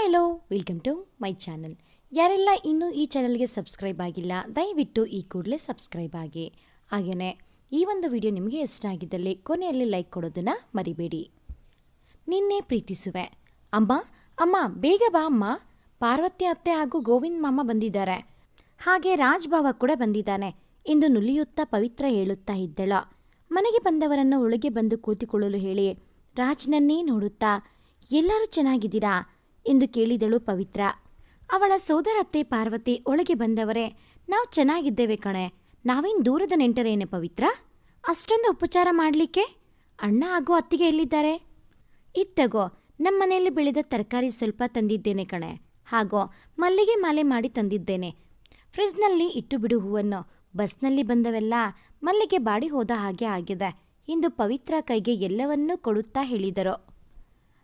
Hi hello welcome to my channel ಯಾರೆಲ್ಲ ಇನ್ನೂ ಈ ಚಾನಲ್ಗೆ ಸಬ್ಸ್ಕ್ರೈಬ್ ಆಗಿಲ್ಲ, ದಯವಿಟ್ಟು ಈ ಕೂಡಲೇ ಸಬ್ಸ್ಕ್ರೈಬ್ ಆಗಿ. ಹಾಗೆಯೇ ಈ ಒಂದು ವಿಡಿಯೋ ನಿಮಗೆ ಇಷ್ಟ ಆಗಿದ್ದಲ್ಲಿ ಕೊನೆಯಲ್ಲಿ ಲೈಕ್ ಕೊಡೋದನ್ನು ಮರಿಬೇಡಿ. ನಿನ್ನೆ ಪ್ರೀತಿಸುವೆ. ಅಮ್ಮ ಅಮ್ಮ, ಬೇಗ ಬಾ ಅಮ್ಮ. ಪಾರ್ವತಿ ಅತ್ತೆ ಹಾಗೂ ಗೋವಿಂದ್ ಮಾಮ ಬಂದಿದ್ದಾರೆ. ಹಾಗೆ ರಾಜ್ ಭಾವ ಕೂಡ ಬಂದಿದ್ದಾನೆ. ಎಂದು ನುಲಿಯುತ್ತಾ ಪವಿತ್ರ ಹೇಳುತ್ತಾ ಇದ್ದಳ. ಮನೆಗೆ ಬಂದವರನ್ನು ಒಳಗೆ ಬಂದು ಕುಳಿತುಕೊಳ್ಳಲು ಹೇಳಿ ರಾಜ್ನನ್ನೇ ನೋಡುತ್ತಾ, ಎಲ್ಲರೂ ಚೆನ್ನಾಗಿದ್ದೀರಾ? ಎಂದು ಕೇಳಿದಳು ಪವಿತ್ರ. ಅವಳ ಸೋದರತ್ತೆ ಪಾರ್ವತಿ ಒಳಗೆ ಬಂದವರೇ, ನಾವು ಚೆನ್ನಾಗಿದ್ದೇವೆ ಕಣೆ. ನಾವೇನು ದೂರದ ನೆಂಟರೇನೆ ಪವಿತ್ರ? ಅಷ್ಟೊಂದು ಉಪಚಾರ ಮಾಡಲಿಕ್ಕೆ? ಅಣ್ಣ ಹಾಗೂ ಅತ್ತಿಗೆ ಎಲ್ಲಿದ್ದಾರೆ? ಇತ್ತಗೋ ನಮ್ಮ ಮನೆಯಲ್ಲಿ ಬೆಳೆದ ತರಕಾರಿ ಸ್ವಲ್ಪ ತಂದಿದ್ದೇನೆ ಕಣೆ. ಹಾಗೋ, ಮಲ್ಲಿಗೆ ಮಾಲೆ ಮಾಡಿ ತಂದಿದ್ದೇನೆ. ಫ್ರಿಜ್ನಲ್ಲಿ ಇಟ್ಟು ಬಿಡು ಹೂವನ್ನು. ಬಸ್ನಲ್ಲಿ ಬಂದವೆಲ್ಲ ಮಲ್ಲಿಗೆ ಬಾಡಿ ಹೋದ ಹಾಗೆ ಆಗಿದೆ ಎಂದು ಪವಿತ್ರ ಕೈಗೆ ಎಲ್ಲವನ್ನೂ ಕೊಡುತ್ತಾ ಹೇಳಿದರು.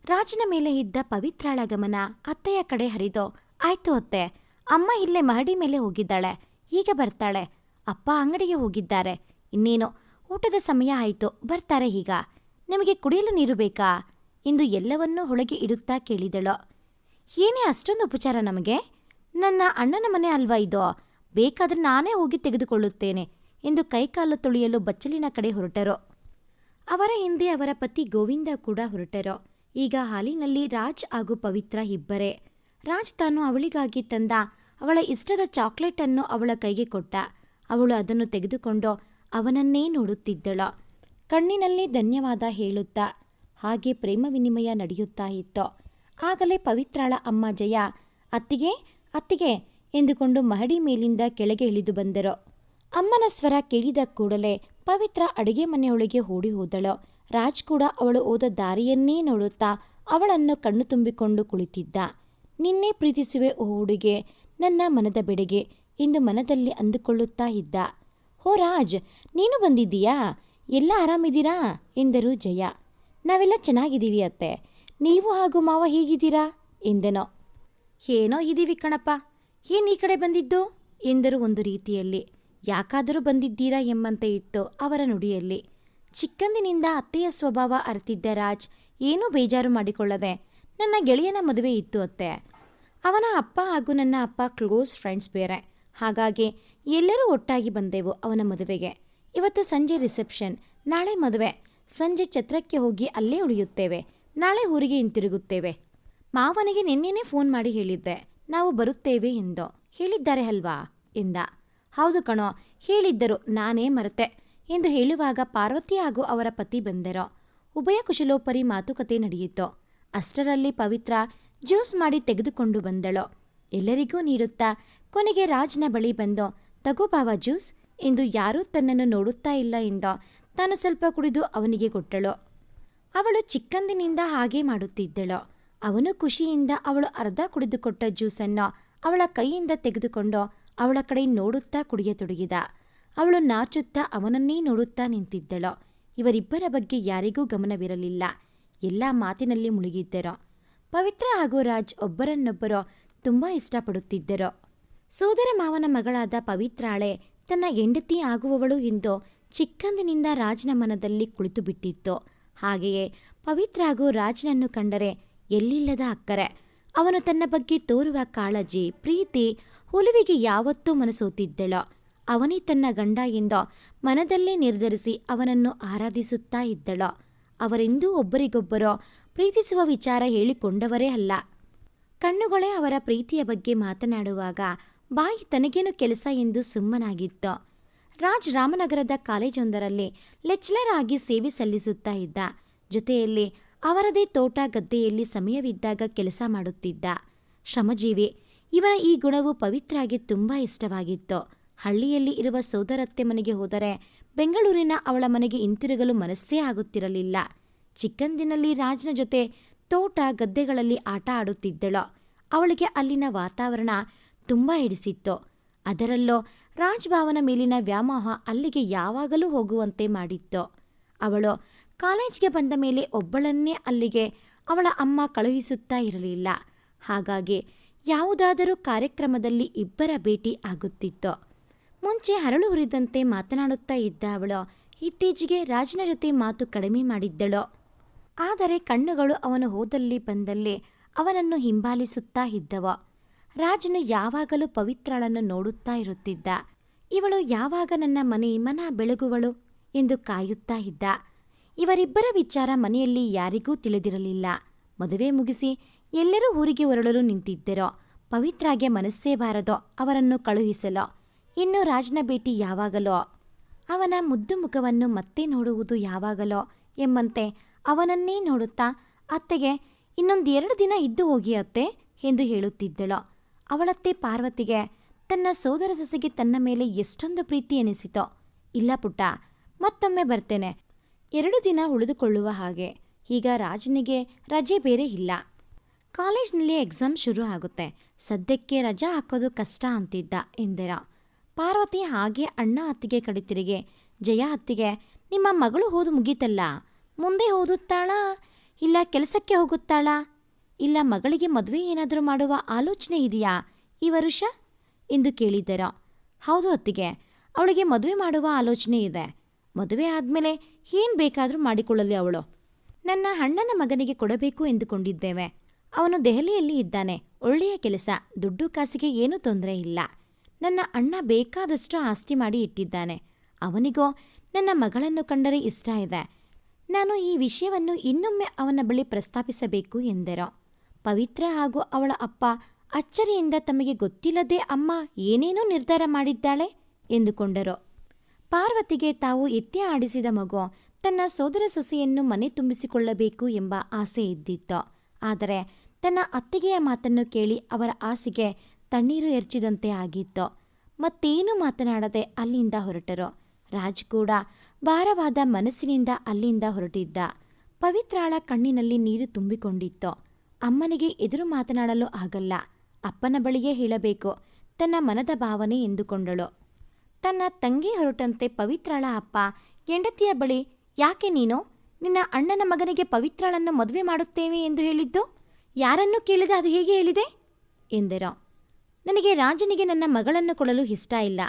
ರಾಜನ ಮೇಲೆ ಇದ್ದ ಪವಿತ್ರಾಳ ಗಮನ ಅತ್ತೆಯ ಕಡೆ ಹರಿದು, ಆಯ್ತು ಅತ್ತೆ, ಅಮ್ಮ ಇಲ್ಲೇ ಮಹಡಿ ಮೇಲೆ ಹೋಗಿದ್ದಾಳೆ, ಈಗ ಬರ್ತಾಳೆ, ಅಪ್ಪ ಅಂಗಡಿಗೆ ಹೋಗಿದ್ದಾರೆ, ಇನ್ನೇನು, ಊಟದ ಸಮಯ ಆಯಿತು, ಬರ್ತಾರೆ ಈಗ, ನಿಮಗೆ ಕುಡಿಯಲು ನೀರು ಬೇಕಾ? ಎಂದು ಎಲ್ಲವನ್ನೂ ಒಳಗೆ ಇಡುತ್ತಾ ಕೇಳಿದಳು. ಏನೇ ಅಷ್ಟೊಂದು ಉಪಚಾರ ನಮಗೆ? ನನ್ನ ಅಣ್ಣನ ಮನೆ ಅಲ್ವಾ ಇದು? ಬೇಕಾದ್ರೆ ನಾನೇ ಹೋಗಿ ತೆಗೆದುಕೊಳ್ಳುತ್ತೇನೆ, ಎಂದು ಕೈಕಾಲು ತೊಳೆಯಲು ಬಚ್ಚಲಿನ ಕಡೆ ಹೊರಟರು. ಅವರ ಹಿಂದೆ ಅವರ ಪತಿ ಗೋವಿಂದ ಕೂಡ ಹೊರಟರು. ಈಗ ಹಾಲಿನಲ್ಲಿ ರಾಜ್ ಹಾಗೂ ಪವಿತ್ರ ಇಬ್ಬರೇ. ರಾಜ್ ತಾನು ಅವಳಿಗಾಗಿ ತಂದ, ಅವಳ ಇಷ್ಟದ ಚಾಕ್ಲೇಟ್ ಅನ್ನು ಅವಳ ಕೈಗೆ ಕೊಟ್ಟ. ಅವಳು ಅದನ್ನು ತೆಗೆದುಕೊಂಡು ಅವನನ್ನೇ ನೋಡುತ್ತಿದ್ದಳು. ಕಣ್ಣಿನಲ್ಲಿ ಧನ್ಯವಾದ ಹೇಳುತ್ತಾ, ಹಾಗೆ ಪ್ರೇಮ ವಿನಿಮಯ ನಡೆಯುತ್ತಾ ಇತ್ತು. ಆಗಲೇ ಪವಿತ್ರಾಳ ಅಮ್ಮ ಜಯ, ಅತ್ತಿಗೆ ಅತ್ತಿಗೆ ಎಂದುಕೊಂಡು ಮಹಡಿ ಮೇಲಿಂದ ಕೆಳಗೆ ಇಳಿದು ಬಂದರು. ಅಮ್ಮನ ಸ್ವರ ಕೇಳಿದ ಕೂಡಲೇ ಪವಿತ್ರ ಅಡುಗೆ ಮನೆಯೊಳಗೆ ಓಡಿ ಹೋದಳು. ರಾಜ್ ಕೂಡ ಅವಳು ಓದ ದಾರಿಯನ್ನೇ ನೋಡುತ್ತಾ ಅವಳನ್ನು ಕಣ್ಣು ತುಂಬಿಕೊಂಡು ಕುಳಿತಿದ್ದ. ನಿನ್ನೆ ಪ್ರೀತಿಸುವೆ ಓ ಹುಡುಗೆ, ನನ್ನ ಮನದ ಬೆಡೆಗೆ, ಎಂದು ಮನದಲ್ಲಿ ಅಂದುಕೊಳ್ಳುತ್ತಾ ಇದ್ದ. ಹೋ ರಾಜ್, ನೀನು ಬಂದಿದ್ದೀಯಾ? ಎಲ್ಲ ಆರಾಮಿದ್ದೀರಾ? ಎಂದರು ಜಯ. ನಾವೆಲ್ಲ ಚೆನ್ನಾಗಿದ್ದೀವಿ ಅತ್ತೆ. ನೀವು ಹಾಗೂ ಮಾವ ಹೇಗಿದ್ದೀರಾ? ಎಂದೆನೋ. ಏನೋ ಇದೀವಿ ಕಣಪ್ಪ. ಏನು ಈ ಕಡೆ ಬಂದಿದ್ದು? ಎಂದರು ಒಂದು ರೀತಿಯಲ್ಲಿ. ಯಾಕಾದರೂ ಬಂದಿದ್ದೀರಾ? ಎಂಬಂತೆ ಇತ್ತು ಅವರ ನುಡಿಯಲ್ಲಿ. ಚಿಕ್ಕಂದಿನಿಂದ ಅತ್ತೆಯ ಸ್ವಭಾವ ಅರಿತಿದ್ದ ರಾಜ್ ಏನೂ ಬೇಜಾರು ಮಾಡಿಕೊಳ್ಳದೆ ನನ್ನ ಗೆಳೆಯನ ಮದುವೆ ಇತ್ತು ಅತ್ತೆ. ಅವನ ಅಪ್ಪ ಹಾಗೂ ನನ್ನ ಅಪ್ಪ ಕ್ಲೋಸ್ ಫ್ರೆಂಡ್ಸ್ ಬೇರೆ. ಹಾಗಾಗಿ ಎಲ್ಲರೂ ಒಟ್ಟಾಗಿ ಬಂದೆವು ಅವನ ಮದುವೆಗೆ. ಇವತ್ತು ಸಂಜೆ ರಿಸೆಪ್ಷನ್, ನಾಳೆ ಮದುವೆ. ಸಂಜೆ ಛತ್ರಕ್ಕೆ ಹೋಗಿ ಅಲ್ಲೇ ಉಳಿಯುತ್ತೇವೆ. ನಾಳೆ ಊರಿಗೆ ಹಿಂತಿರುಗುತ್ತೇವೆ. ಮಾವನಿಗೆ ನಿನ್ನೆನೇ ಫೋನ್ ಮಾಡಿ ಹೇಳಿದ್ದೆ. ನಾವು ಬರುತ್ತೇವೆ ಎಂದು. ಹೇಳಿದ್ದಾರೆ ಅಲ್ವಾ? ಎಂದ. ಹೌದು ಕಣೋ, ಹೇಳಿದ್ದರು. ನಾನೇ ಮರೆತೆ. ಎಂದು ಹೇಳುವಾಗ ಪಾರ್ವತಿ ಹಾಗೂ ಅವರ ಪತಿ ಬಂದರು. ಉಭಯ ಕುಶಲೋಪರಿ ಮಾತುಕತೆ ನಡೆಯಿತು. ಅಷ್ಟರಲ್ಲಿ ಪವಿತ್ರ ಜ್ಯೂಸ್ ಮಾಡಿ ತೆಗೆದುಕೊಂಡು ಬಂದಳು. ಎಲ್ಲರಿಗೂ ನೀಡುತ್ತಾ ಕೊನೆಗೆ ರಾಜ್ನ ಬಳಿ ಬಂದು ತಗೋಬಾವ ಜ್ಯೂಸ್ ಎಂದು ಯಾರೂ ತನ್ನನ್ನು ನೋಡುತ್ತಾ ಇಲ್ಲ ಎಂದ ತಾನು ಸ್ವಲ್ಪ ಕುಡಿದು ಅವನಿಗೆ ಕೊಟ್ಟಳು. ಅವಳು ಚಿಕ್ಕಂದಿನಿಂದ ಹಾಗೆ ಮಾಡುತ್ತಿದ್ದಳು. ಅವನು ಖುಷಿಯಿಂದ ಅವಳು ಅರ್ಧ ಕುಡಿದುಕೊಟ್ಟ ಜ್ಯೂಸನ್ನು ಅವಳ ಕೈಯಿಂದ ತೆಗೆದುಕೊಂಡು ಅವಳ ಕಡೆ ನೋಡುತ್ತಾ ಕುಡಿಯತೊಡಗಿದ. ಅವಳು ನಾಚುತ್ತಾ ಅವನನ್ನೇ ನೋಡುತ್ತಾ ನಿಂತಿದ್ದಳು. ಇವರಿಬ್ಬರ ಬಗ್ಗೆ ಯಾರಿಗೂ ಗಮನವಿರಲಿಲ್ಲ. ಎಲ್ಲ ಮಾತಿನಲ್ಲಿ ಮುಳುಗಿದ್ದರು. ಪವಿತ್ರ ಹಾಗೂ ರಾಜ್ ಒಬ್ಬರನ್ನೊಬ್ಬರು ತುಂಬಾ ಇಷ್ಟಪಡುತ್ತಿದ್ದರು. ಸೋದರ ಮಾವನ ಮಗಳಾದ ಪವಿತ್ರಾಳೆ ತನ್ನ ಹೆಂಡತಿ ಆಗುವವಳು ಎಂದು ಚಿಕ್ಕಂದಿನಿಂದ ರಾಜನ ಮನದಲ್ಲಿ ಕುಳಿತು ಬಿಟ್ಟಿತ್ತು ಹಾಗೆಯೇ ಪವಿತ್ರ ಹಾಗೂ ರಾಜ್ನನ್ನು ಕಂಡರೆ ಎಲ್ಲಿಲ್ಲದ ಅಕ್ಕರೆ. ಅವನು ತನ್ನ ಬಗ್ಗೆ ತೋರುವ ಕಾಳಜಿ, ಪ್ರೀತಿ ಹುಲುವಿಗೆ ಯಾವತ್ತೂ ಮನಸೋತಿದ್ದಳು. ಅವನೇ ತನ್ನ ಗಂಡ ಎಂದು ಮನದಲ್ಲೇ ನಿರ್ಧರಿಸಿ ಅವನನ್ನು ಆರಾಧಿಸುತ್ತಾ ಇದ್ದಳು. ಅವರೆಂದೂ ಒಬ್ಬರಿಗೊಬ್ಬರು ಪ್ರೀತಿಸುವ ವಿಚಾರ ಹೇಳಿಕೊಂಡವರೇ ಅಲ್ಲ. ಕಣ್ಣುಗಳೇ ಅವರ ಪ್ರೀತಿಯ ಬಗ್ಗೆ ಮಾತನಾಡುವಾಗ ಬಾಯಿ ತನಗೇನು ಕೆಲಸ ಎಂದು ಸುಮ್ಮನಾಗಿತ್ತು. ರಾಜ್ ರಾಮನಗರದ ಕಾಲೇಜೊಂದರಲ್ಲಿ ಲೆಚ್ಲರ್ ಆಗಿ ಸೇವೆ ಸಲ್ಲಿಸುತ್ತಾ ಇದ್ದ. ಜೊತೆಯಲ್ಲಿ ಅವರದೇ ತೋಟ ಗದ್ದೆಯಲ್ಲಿ ಸಮಯವಿದ್ದಾಗ ಕೆಲಸ ಮಾಡುತ್ತಿದ್ದ. ಶ್ರಮಜೀವಿ, ಇವರ ಈ ಗುಣವು ಪವಿತ್ರಾಗೆ ತುಂಬ ಇಷ್ಟವಾಗಿತ್ತು. ಹಳ್ಳಿಯಲ್ಲಿ ಇರುವ ಸೋದರತ್ತೆ ಮನೆಗೆ ಹೋದರೆ ಬೆಂಗಳೂರಿನ ಅವಳ ಮನೆಗೆ ಹಿಂತಿರುಗಲು ಮನಸ್ಸೇ ಆಗುತ್ತಿರಲಿಲ್ಲ. ಚಿಕ್ಕಂದಿನಲ್ಲಿ ರಾಜ್ನ ಜೊತೆ ತೋಟ ಗದ್ದೆಗಳಲ್ಲಿ ಆಟ ಆಡುತ್ತಿದ್ದಳು. ಅವಳಿಗೆ ಅಲ್ಲಿನ ವಾತಾವರಣ ತುಂಬ ಹಿಡಿಸಿತ್ತು. ಅದರಲ್ಲೋ ರಾಜ್ಭಾವನ ಮೇಲಿನ ವ್ಯಾಮೋಹ ಅಲ್ಲಿಗೆ ಯಾವಾಗಲೂ ಹೋಗುವಂತೆ ಮಾಡಿತ್ತು. ಅವಳು ಕಾಲೇಜ್ಗೆ ಬಂದ ಮೇಲೆ ಒಬ್ಬಳನ್ನೇ ಅಲ್ಲಿಗೆ ಅವಳ ಅಮ್ಮ ಕಳುಹಿಸುತ್ತಾ ಇರಲಿಲ್ಲ. ಹಾಗಾಗಿ ಯಾವುದಾದರೂ ಕಾರ್ಯಕ್ರಮದಲ್ಲಿ ಇಬ್ಬರ ಭೇಟಿ ಆಗುತ್ತಿತ್ತು. ಮುಂಚೆ ಹರಳು ಹುರಿದಂತೆ ಮಾತನಾಡುತ್ತಾ ಇದ್ದ ಅವಳು ಇತ್ತೀಚೆಗೆ ರಾಜನ ಜೊತೆ ಮಾತು ಕಡಿಮೆ ಮಾಡಿದ್ದಳು. ಆದರೆ ಕಣ್ಣುಗಳು ಅವನು ಹೋದಲ್ಲಿ ಬಂದಲ್ಲಿ ಅವನನ್ನು ಹಿಂಬಾಲಿಸುತ್ತಾ ಇದ್ದವ. ರಾಜನು ಯಾವಾಗಲೂ ಪವಿತ್ರಳನ್ನು ನೋಡುತ್ತಾ ಇರುತ್ತಿದ್ದ. ಇವಳು ಯಾವಾಗ ನನ್ನ ಮನೆ ಮನ ಬೆಳಗುವಳು ಎಂದು ಕಾಯುತ್ತಾ ಇದ್ದ. ಇವರಿಬ್ಬರ ವಿಚಾರ ಮನೆಯಲ್ಲಿ ಯಾರಿಗೂ ತಿಳಿದಿರಲಿಲ್ಲ. ಮದುವೆ ಮುಗಿಸಿ ಎಲ್ಲರೂ ಊರಿಗೆ ಹೊರಡಲು ನಿಂತಿದ್ದರೋ. ಪವಿತ್ರಾಗೆ ಮನಸ್ಸೇ ಬಾರದೋ ಅವರನ್ನು ಕಳುಹಿಸಲು. ಇನ್ನು ರಾಜನ ಭೇಟಿ ಯಾವಾಗಲೋ? ಅವನ ಮುದ್ದು ಮುಖವನ್ನು ಮತ್ತೆ ನೋಡುವುದು ಯಾವಾಗಲೋ ಎಂಬಂತೆ ಅವನನ್ನೇ ನೋಡುತ್ತಾ ಅತ್ತೆಗೆ, ಇನ್ನೊಂದು ಎರಡು ದಿನ ಇದ್ದು ಹೋಗಿ ಅತ್ತೆ ಎಂದು ಹೇಳುತ್ತಿದ್ದಳು. ಅವಳತ್ತೆ ಪಾರ್ವತಿಗೆ, ತನ್ನ ಸೋದರ ಸೊಸೆಗೆ ತನ್ನ ಮೇಲೆ ಎಷ್ಟೊಂದು ಪ್ರೀತಿ ಎನಿಸಿತೋ, ಇಲ್ಲ ಪುಟ್ಟ, ಮತ್ತೊಮ್ಮೆ ಬರ್ತೇನೆ. ಎರಡು ದಿನ ಉಳಿದುಕೊಳ್ಳುವ ಹಾಗೆ. ಈಗ ರಾಜನಿಗೆ ರಜೆ ಬೇರೆ ಇಲ್ಲ. ಕಾಲೇಜ್ನಲ್ಲಿ ಎಕ್ಸಾಮ್ ಶುರು ಆಗುತ್ತೆ. ಸದ್ಯಕ್ಕೆ ರಜಾ ಹಾಕೋದು ಕಷ್ಟ ಅಂತಿದ್ದ ಎಂದೆರ. ಪಾರ್ವತಿ ಹಾಗೆ ಅಣ್ಣ ಅತ್ತಿಗೆ ಕಡಿತಿರಿಗೆ ತಿರುಗಿ, ಜಯ ಅತ್ತಿಗೆ, ನಿಮ್ಮ ಮಗಳು ಹೋದು ಮುಗೀತಲ್ಲ, ಮುಂದೆ ಓದುತ್ತಾಳಾ ಇಲ್ಲ ಕೆಲಸಕ್ಕೆ ಹೋಗುತ್ತಾಳಾ, ಇಲ್ಲ ಮಗಳಿಗೆ ಮದುವೆ ಏನಾದರೂ ಮಾಡುವ ಆಲೋಚನೆ ಇದೆಯಾ, ಈ ವರುಷ? ಎಂದು ಕೇಳಿದ್ದರ. ಹೌದು ಅತ್ತಿಗೆ, ಅವಳಿಗೆ ಮದುವೆ ಮಾಡುವ ಆಲೋಚನೆ ಇದೆ, ಮದುವೆ ಆದಮೇಲೆ ಏನು ಬೇಕಾದರೂ ಮಾಡಿಕೊಳ್ಳಲಿ ಅವಳು. ನನ್ನ ಅಣ್ಣನ ಮಗನಿಗೆ ಕೊಡಬೇಕು ಎಂದುಕೊಂಡಿದ್ದೇವೆ. ಅವನು ದೆಹಲಿಯಲ್ಲಿ ಇದ್ದಾನೆ, ಒಳ್ಳೆಯ ಕೆಲಸ, ದುಡ್ಡು ಕಾಸಿಗೆ ಏನೂ ತೊಂದರೆ ಇಲ್ಲ. ನನ್ನ ಅಣ್ಣ ಬೇಕಾದಷ್ಟು ಆಸ್ತಿ ಮಾಡಿ ಇಟ್ಟಿದ್ದಾನೆ. ಅವನಿಗೋ, ನನ್ನ ಮಗಳನ್ನು ಕಂಡರೆ ಇಷ್ಟ ಇದೆ. ನಾನು ಈ ವಿಷಯವನ್ನು ಇನ್ನೊಮ್ಮೆ ಅವನ ಬಳಿ ಪ್ರಸ್ತಾಪಿಸಬೇಕು ಎಂದರು. ಪವಿತ್ರ ಹಾಗೂ ಅವಳ ಅಪ್ಪ ಅಚ್ಚರಿಯಿಂದ ತಮಗೆ ಗೊತ್ತಿಲ್ಲದೆ ಅಮ್ಮ ಏನೇನೋ ನಿರ್ಧಾರ ಮಾಡಿದ್ದಾಳೆ ಎಂದುಕೊಂಡರು. ಪಾರ್ವತಿಗೆ ತಾವು ಎತ್ತಿ ಆಡಿಸಿದ ಮಗು ತನ್ನ ಸೋದರ ಸೊಸೆಯನ್ನು ಮನೆ ತುಂಬಿಸಿಕೊಳ್ಳಬೇಕು ಎಂಬ ಆಸೆ ಇದ್ದಿತ್ತು. ಆದರೆ ತನ್ನ ಅತ್ತಿಗೆಯ ಮಾತನ್ನು ಕೇಳಿ ಅವರ ಆಸೆಗೆ ತಣ್ಣೀರು ಎರಚಿದಂತೆ ಆಗಿತ್ತು. ಮತ್ತೇನು ಮಾತನಾಡದೆ ಅಲ್ಲಿಂದ ಹೊರಟರು. ರಾಜ್ ಕೂಡ ಭಾರವಾದ ಮನಸ್ಸಿನಿಂದ ಅಲ್ಲಿಂದ ಹೊರಟಿದ್ದ. ಪವಿತ್ರಾಳ ಕಣ್ಣಿನಲ್ಲಿ ನೀರು ತುಂಬಿಕೊಂಡಿತ್ತು. ಅಮ್ಮನಿಗೆ ಎದುರು ಮಾತನಾಡಲು ಆಗಲ್ಲ. ಅಪ್ಪನ ಬಳಿಯೇ ಹೇಳಬೇಕು. ತನ್ನ ಮನದ ಭಾವನೆ ಎಂದುಕೊಂಡಳು. ತನ್ನ ತಂಗಿ ಹೊರಟಂತೆ ಪವಿತ್ರಾಳ ಅಪ್ಪ, ಹೆಂಡತಿಯ ಬಳಿ ಯಾಕೆ ನೀನು? ನಿನ್ನ ಅಣ್ಣನ ಮಗನಿಗೆ ಪವಿತ್ರಾಳನ್ನು ಮದುವೆ ಮಾಡುತ್ತೇವೆ ಎಂದು ಹೇಳಿದ್ದು? ಯಾರನ್ನು ಕೇಳಿದ? ಅದು ಹೇಗೆ ಹೇಳಿದೆ? ಎಂದರು. ನನಗೆ ರಾಜನಿಗೆ ನನ್ನ ಮಗಳನ್ನು ಕೊಡಲು ಇಷ್ಟ ಇಲ್ಲ.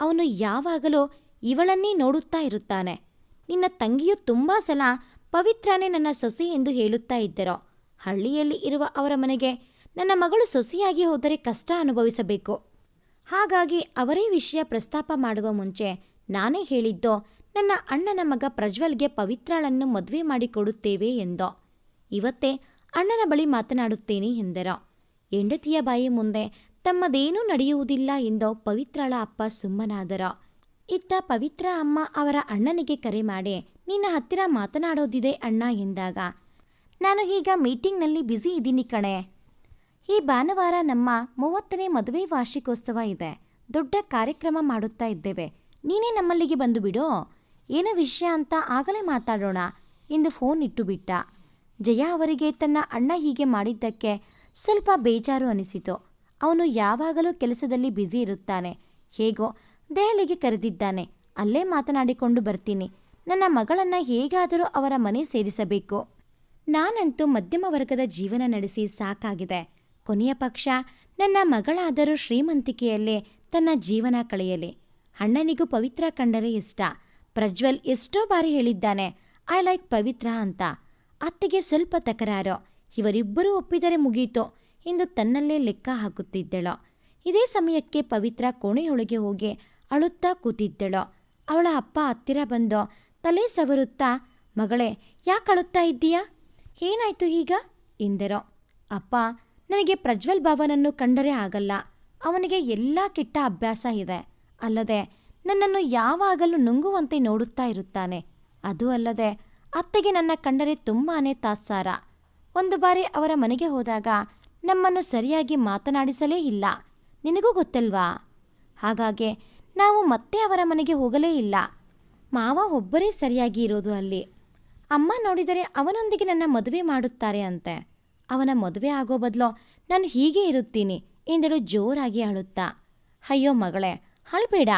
ಅವನು ಯಾವಾಗಲೂ ಇವಳನ್ನೇ ನೋಡುತ್ತಾ ಇರುತ್ತಾನೆ. ನಿನ್ನ ತಂಗಿಯು ತುಂಬಾ ಸಲ ಪವಿತ್ರನೇ ನನ್ನ ಸೊಸೆ ಎಂದು ಹೇಳುತ್ತಾ ಇದ್ದರೋ, ಹಳ್ಳಿಯಲ್ಲಿ ಇರುವ ಅವರ ಮನೆಗೆ ನನ್ನ ಮಗಳು ಸೊಸೆಯಾಗಿ ಹೋದರೆ ಕಷ್ಟ ಅನುಭವಿಸಬೇಕು. ಹಾಗಾಗಿ ಅವರೇ ವಿಷಯ ಪ್ರಸ್ತಾಪ ಮಾಡುವ ಮುಂಚೆ ನಾನೇ ಹೇಳಿದ್ದೋ, ನನ್ನ ಅಣ್ಣನ ಮಗ ಪ್ರಜ್ವಲ್ಗೆ ಪವಿತ್ರಳನ್ನು ಮದುವೆ ಮಾಡಿಕೊಡುತ್ತೇವೆ ಎಂದೋ. ಇವತ್ತೇ ಅಣ್ಣನ ಬಳಿ ಮಾತನಾಡುತ್ತೇನೆ ಎಂದರ. ಹೆಂಡತಿಯ ಬಾಯಿ ಮುಂದೆ ತಮ್ಮದೇನೂ ನಡೆಯುವುದಿಲ್ಲ ಎಂದು ಪವಿತ್ರಳ ಅಪ್ಪ ಸುಮ್ಮನಾದರ. ಇತ್ತ ಪವಿತ್ರ ಅಮ್ಮ ಅವರ ಅಣ್ಣನಿಗೆ ಕರೆ ಮಾಡಿ, ನಿನ್ನ ಹತ್ತಿರ ಮಾತನಾಡೋದಿದೆ ಅಣ್ಣ ಎಂದಾಗ, ನಾನು ಈಗ ಮೀಟಿಂಗ್ನಲ್ಲಿ ಬ್ಯುಸಿ ಇದ್ದೀನಿ ಕಣೆ. ಈ ಭಾನುವಾರ ನಮ್ಮ ಮೂವತ್ತನೇ ಮದುವೆ ವಾರ್ಷಿಕೋತ್ಸವ ಇದೆ. ದೊಡ್ಡ ಕಾರ್ಯಕ್ರಮ ಮಾಡುತ್ತಾ ಇದ್ದೇವೆ. ನೀನೇ ನಮ್ಮಲ್ಲಿಗೆ ಬಂದು ಬಿಡು. ಏನು ವಿಷಯ ಅಂತ ಆಗಲೇ ಮಾತಾಡೋಣ ಎಂದು ಫೋನ್ ಇಟ್ಟು ಬಿಟ್ಟ ಜಯ ಅವರಿಗೆ ತನ್ನ ಅಣ್ಣ ಹೀಗೆ ಮಾಡಿದ್ದಕ್ಕೆ ಸ್ವಲ್ಪ ಬೇಜಾರು ಅನಿಸಿತು. ಅವನು ಯಾವಾಗಲೂ ಕೆಲಸದಲ್ಲಿ ಬ್ಯುಸಿ ಇರುತ್ತಾನೆ. ಹೇಗೋ, ದೆಹಲಿಗೆ ಕರೆದಿದ್ದಾನೆ. ಅಲ್ಲೇ ಮಾತನಾಡಿಕೊಂಡು ಬರ್ತೀನಿ. ನನ್ನ ಮಗಳನ್ನ ಹೇಗಾದರೂ ಅವರ ಮನೆ ಸೇರಿಸಬೇಕು. ನಾನಂತೂ ಮಧ್ಯಮ ವರ್ಗದ ಜೀವನ ನಡೆಸಿ ಸಾಕಾಗಿದೆ. ಕೊನೆಯ ಪಕ್ಷ, ನನ್ನ ಮಗಳಾದರೂ ಶ್ರೀಮಂತಿಕೆಯಲ್ಲೇ ತನ್ನ ಜೀವನ ಕಳೆಯಲಿ. ಅಣ್ಣನಿಗೂ ಪವಿತ್ರ ಕಂಡರೆ ಇಷ್ಟ. ಪ್ರಜ್ವಲ್ ಎಷ್ಟೋ ಬಾರಿ ಹೇಳಿದ್ದಾನೆ, ಐ ಲೈಕ್ ಪವಿತ್ರ ಅಂತ. ಅತ್ತೆಗೆ ಸ್ವಲ್ಪ ತಕರಾರು. ಇವರಿಬ್ಬರೂ ಒಪ್ಪಿದರೆ ಮುಗೀತು. ಎಂದು ತನ್ನಲ್ಲೇ ಲೆಕ್ಕ ಹಾಕುತ್ತಿದ್ದಳು. ಇದೇ ಸಮಯಕ್ಕೆ ಪವಿತ್ರ ಕೋಣೆಯೊಳಗೆ ಹೋಗಿ ಅಳುತ್ತಾ ಕೂತಿದ್ದಳು. ಅವಳ ಅಪ್ಪ ಹತ್ತಿರ ಬಂದು, ತಲೆ ಸವರುತ್ತಾ? ಮಗಳೇ, ಯಾಕೆ ಅಳುತ್ತಾ ಇದ್ದೀಯಾ? ಏನಾಯ್ತು ಈಗ? ಎಂದರು. ಅಪ್ಪ, ನನಗೆ ಪ್ರಜ್ವಲ್ ಬಾಬನನ್ನು ಕಂಡರೆ ಆಗಲ್ಲ. ಅವನಿಗೆ ಎಲ್ಲ ಕೆಟ್ಟ ಅಭ್ಯಾಸ ಇದೆ. ಅಲ್ಲದೆ, ನನ್ನನ್ನು ಯಾವಾಗಲೂ ನುಂಗುವಂತೆ ನೋಡುತ್ತಾ ಇರುತ್ತಾನೆ. ಅದು ಅಲ್ಲದೆ, ಅತ್ತೆಗೆ ನನ್ನ ಕಂಡರೆ ತುಂಬಾನೇ ತಾತ್ಸಾರ. ಒಂದು ಬಾರಿ ಅವರ ಮನೆಗೆ ಹೋದಾಗ ನಮ್ಮನ್ನು ಸರಿಯಾಗಿ ಮಾತನಾಡಿಸಲೇ ಇಲ್ಲ. ನಿನಗೂ ಗೊತ್ತಲ್ವಾ? ಹಾಗಾಗಿ ನಾವು ಮತ್ತೆ ಅವರ ಮನೆಗೆ ಹೋಗಲೇ ಇಲ್ಲ. ಮಾವ ಒಬ್ಬರೇ ಸರಿಯಾಗಿ ಇರೋದು ಅಲ್ಲಿ. ಅಮ್ಮ ನೋಡಿದರೆ ಅವನೊಂದಿಗೆ ನನ್ನ ಮದುವೆ ಮಾಡುತ್ತಾರೆ ಅಂತೆ. ಅವನ ಮದುವೆ ಆಗೋ ಬದಲು ನಾನು ಹೀಗೆ ಇರುತ್ತೀನಿ ಎಂದಳು ಜೋರಾಗಿ ಅಳುತ್ತಾ. ಅಯ್ಯೋ ಮಗಳೇ, ಅಳ್ಬೇಡ.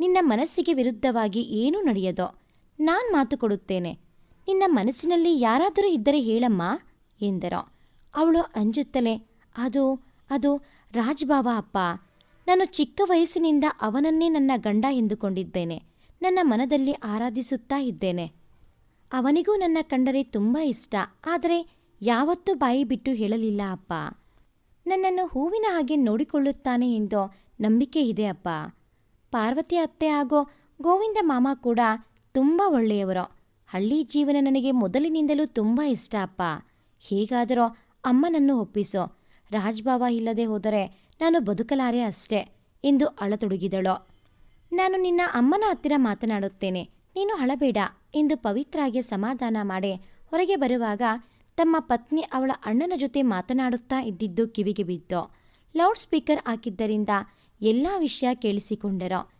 ನಿನ್ನ ಮನಸ್ಸಿಗೆ ವಿರುದ್ಧವಾಗಿ ಏನೂ ನಡೆಯದೋ ನಾನು ಮಾತು ಕೊಡುತ್ತೇನೆ. ನಿನ್ನ ಮನಸ್ಸಿನಲ್ಲಿ ಯಾರಾದರೂ ಇದ್ದರೆ ಹೇಳಮ್ಮ ಎಂದರು. ಅವಳು ಅಂಜುತ್ತಲೇ, ಅದು ಅದು ರಾಜ್ಬಾವ ಅಪ್ಪ. ನಾನು ಚಿಕ್ಕ ವಯಸ್ಸಿನಿಂದ ಅವನನ್ನೇ ನನ್ನ ಗಂಡ ಎಂದುಕೊಂಡಿದ್ದೇನೆ. ನನ್ನ ಮನದಲ್ಲಿ ಆರಾಧಿಸುತ್ತಾ ಇದ್ದೇನೆ. ಅವನಿಗೂ ನನ್ನ ಕಂಡರೆ ತುಂಬ ಇಷ್ಟ. ಆದರೆ ಯಾವತ್ತೂ ಬಾಯಿ ಬಿಟ್ಟು ಹೇಳಲಿಲ್ಲ ಅಪ್ಪ. ನನ್ನನ್ನು ಹೂವಿನ ಹಾಗೆ ನೋಡಿಕೊಳ್ಳುತ್ತಾನೆ ಎಂದು ನಂಬಿಕೆ ಇದೆ ಅಪ್ಪ. ಪಾರ್ವತಿ ಅತ್ತೆ ಹಾಗೂ ಗೋವಿಂದ ಮಾಮ ಕೂಡ ತುಂಬ ಒಳ್ಳೆಯವರು. ಹಳ್ಳಿ ಜೀವನ ನನಗೆ ಮೊದಲಿನಿಂದಲೂ ತುಂಬ ಇಷ್ಟ ಅಪ್ಪ. ಹೇಗಾದರೂ ಅಮ್ಮನನ್ನು ಒಪ್ಪಿಸು. ರಾಜ್ಭಾವ ಇಲ್ಲದೆ ಹೋದರೆ ನಾನು ಬದುಕಲಾರೆ ಅಷ್ಟೇ ಎಂದು ಅಳತೊಡಗಿದಳು. ನಾನು ನಿನ್ನ ಅಮ್ಮನ ಹತ್ತಿರ ಮಾತನಾಡುತ್ತೇನೆ. ನೀನು ಅಳಬೇಡ ಎಂದು ಪವಿತ್ರಾಗೆ ಸಮಾಧಾನ ಮಾಡಿ ಹೊರಗೆ ಬರುವಾಗ ತಮ್ಮ ಪತ್ನಿ ಅವಳ ಅಣ್ಣನ ಜೊತೆ ಮಾತನಾಡುತ್ತಾ ಇದ್ದಿದ್ದು ಕಿವಿಗೆ ಬಿತ್ತು. ಲೌಡ್ ಸ್ಪೀಕರ್ ಹಾಕಿದ್ದರಿಂದ ಎಲ್ಲ ವಿಷಯ ಕೇಳಿಸಿಕೊಂಡರು.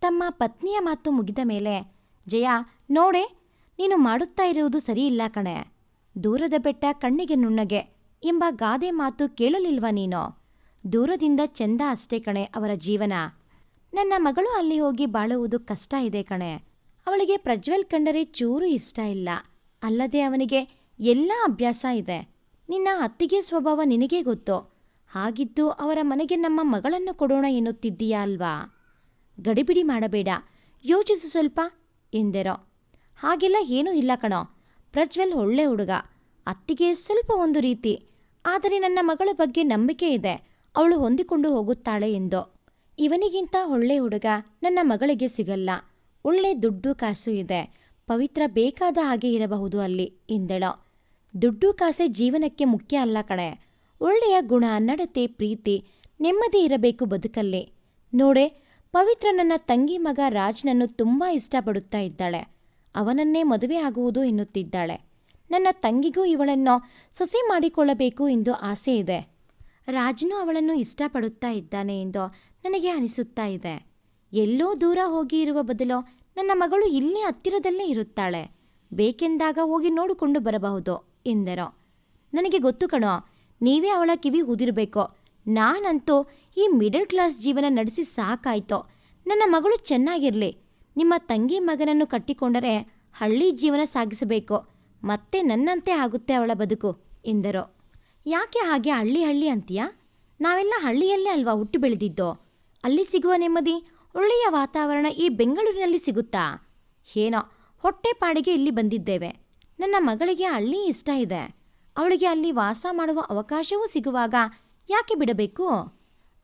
ತಮ್ಮ ಪತ್ನಿಯ ಮಾತು ಮುಗಿದ ಮೇಲೆ, ಜಯ, ನೋಡೆ, ನೀನು ಮಾಡುತ್ತಾ ಇರುವುದು ಸರಿಯಿಲ್ಲ ಕಣೆ. ದೂರದ ಬೆಟ್ಟ ಕಣ್ಣಿಗೆ ನುಣ್ಣಗೆ ಎಂಬ ಗಾದೆ ಮಾತು ಕೇಳಲಿಲ್ವಾ ನೀನು? ದೂರದಿಂದ ಚೆಂದ ಅಷ್ಟೇ ಕಣೆ ಅವರ ಜೀವನ. ನನ್ನ ಮಗಳು ಅಲ್ಲಿ ಹೋಗಿ ಬಾಳುವುದು ಕಷ್ಟ ಇದೆ ಕಣೆ. ಅವಳಿಗೆ ಪ್ರಜ್ವಲ್ ಕಂಡರೆ ಚೂರು ಇಷ್ಟ ಇಲ್ಲ. ಅಲ್ಲದೆ ಅವನಿಗೆ ಎಲ್ಲ ಅಭ್ಯಾಸ ಇದೆ. ನಿನ್ನ ಅತ್ತಿಗೆ ಸ್ವಭಾವ ನಿನಗೇ ಗೊತ್ತು? ಹಾಗಿದ್ದು ಅವರ ಮನೆಗೆ ನಮ್ಮ ಮಗಳನ್ನು ಕೊಡೋಣ ಎನ್ನುತ್ತಿದ್ದೀಯಾ ಅಲ್ವಾ? ಗಡಿಬಿಡಿ ಮಾಡಬೇಡ. ಯೋಚಿಸು ಸ್ವಲ್ಪ ಎಂದೆರೋ. ಹಾಗೆಲ್ಲ ಏನೂ ಇಲ್ಲ ಕಣೋ. ಪ್ರಜ್ವಲ್ ಒಳ್ಳೆ ಹುಡುಗ. ಅತ್ತಿಗೆ ಸ್ವಲ್ಪ ಒಂದು ರೀತಿ. ಆದರೆ ನನ್ನ ಮಗಳ ಬಗ್ಗೆ ನಂಬಿಕೆ ಇದೆ. ಅವಳು ಹೊಂದಿಕೊಂಡು ಹೋಗುತ್ತಾಳೆ ಎಂದು. ಇವನಿಗಿಂತ ಒಳ್ಳೆ ಹುಡುಗ ನನ್ನ ಮಗಳಿಗೆ ಸಿಗಲ್ಲ. ಒಳ್ಳೆ ದುಡ್ಡು ಕಾಸು ಇದೆ. ಪವಿತ್ರ ಬೇಕಾದ ಹಾಗೆ ಇರಬಹುದು ಅಲ್ಲಿ ಎಂದಳು ದುಡ್ಡು ಕಾಸೆ ಜೀವನಕ್ಕೆ ಮುಖ್ಯ ಅಲ್ಲ ಕಣೆ. ಒಳ್ಳೆಯ ಗುಣ, ನಡತೆ, ಪ್ರೀತಿ, ನೆಮ್ಮದಿ ಇರಬೇಕು ಬದುಕಲ್ಲಿ. ನೋಡೆ, ಪವಿತ್ರ ನನ್ನ ತಂಗಿ ಮಗ ರಾಜ್ನನ್ನು ತುಂಬ ಇಷ್ಟಪಡುತ್ತಾ ಇದ್ದಾಳೆ. ಅವನನ್ನೇ ಮದುವೆ ಆಗುವುದು ಎನ್ನುತ್ತಿದ್ದಾಳೆ. ನನ್ನ ತಂಗಿಗೂ ಇವಳನ್ನು ಸೊಸೆ ಮಾಡಿಕೊಳ್ಳಬೇಕು ಎಂದು ಆಸೆ ಇದೆ. ರಾಜನು ಅವಳನ್ನು ಇಷ್ಟಪಡುತ್ತಾ ಇದ್ದಾನೆ ಎಂದು ನನಗೆ ಅನಿಸುತ್ತಾ ಇದೆ. ಎಲ್ಲೋ ದೂರ ಹೋಗಿ ಇರುವ ಬದಲು ನನ್ನ ಮಗಳು ಇಲ್ಲೇ ಹತ್ತಿರದಲ್ಲೇ ಇರುತ್ತಾಳೆ. ಬೇಕೆಂದಾಗ ಹೋಗಿ ನೋಡಿಕೊಂಡು ಬರಬಹುದು ಎಂದರು. ನನಗೆ ಗೊತ್ತು ಕಣೋ, ನೀವೇ ಅವಳ ಕಿವಿ ಊದಿರಬೇಕು. ನಾನಂತೂ ಈ ಮಿಡಲ್ ಕ್ಲಾಸ್ ಜೀವನ ನಡೆಸಿ ಸಾಕಾಯ್ತು. ನನ್ನ ಮಗಳು ಚೆನ್ನಾಗಿರಲಿ. ನಿಮ್ಮ ತಂಗಿ ಮಗನನ್ನು ಕಟ್ಟಿಕೊಂಡರೆ ಹಳ್ಳಿ ಜೀವನ ಸಾಗಿಸಬೇಕು. ಮತ್ತೆ ನನ್ನಂತೆ ಆಗುತ್ತೆ ಅವಳ ಬದುಕು, ಎಂದರು. ಯಾಕೆ ಹಾಗೆ ಹಳ್ಳಿ ಹಳ್ಳಿ ಅಂತೀಯಾ? ನಾವೆಲ್ಲ ಹಳ್ಳಿಯಲ್ಲೇ ಅಲ್ವಾ ಹುಟ್ಟಿ ಬೆಳೆದಿದ್ದು? ಅಲ್ಲಿ ಸಿಗುವ ನೆಮ್ಮದಿ, ಒಳ್ಳೆಯ ವಾತಾವರಣ ಈ ಬೆಂಗಳೂರಿನಲ್ಲಿ ಸಿಗುತ್ತಾ? ಏನೋ ಹೊಟ್ಟೆ ಪಾಡಿಗೆ ಇಲ್ಲಿ ಬಂದಿದ್ದೇವೆ. ನನ್ನ ಮಗಳಿಗೆ ಹಳ್ಳಿ ಇಷ್ಟ ಇದೆ. ಅವಳಿಗೆ ಅಲ್ಲಿ ವಾಸ ಮಾಡುವ ಅವಕಾಶವೂ ಸಿಗುವಾಗ ಯಾಕೆ ಬಿಡಬೇಕು?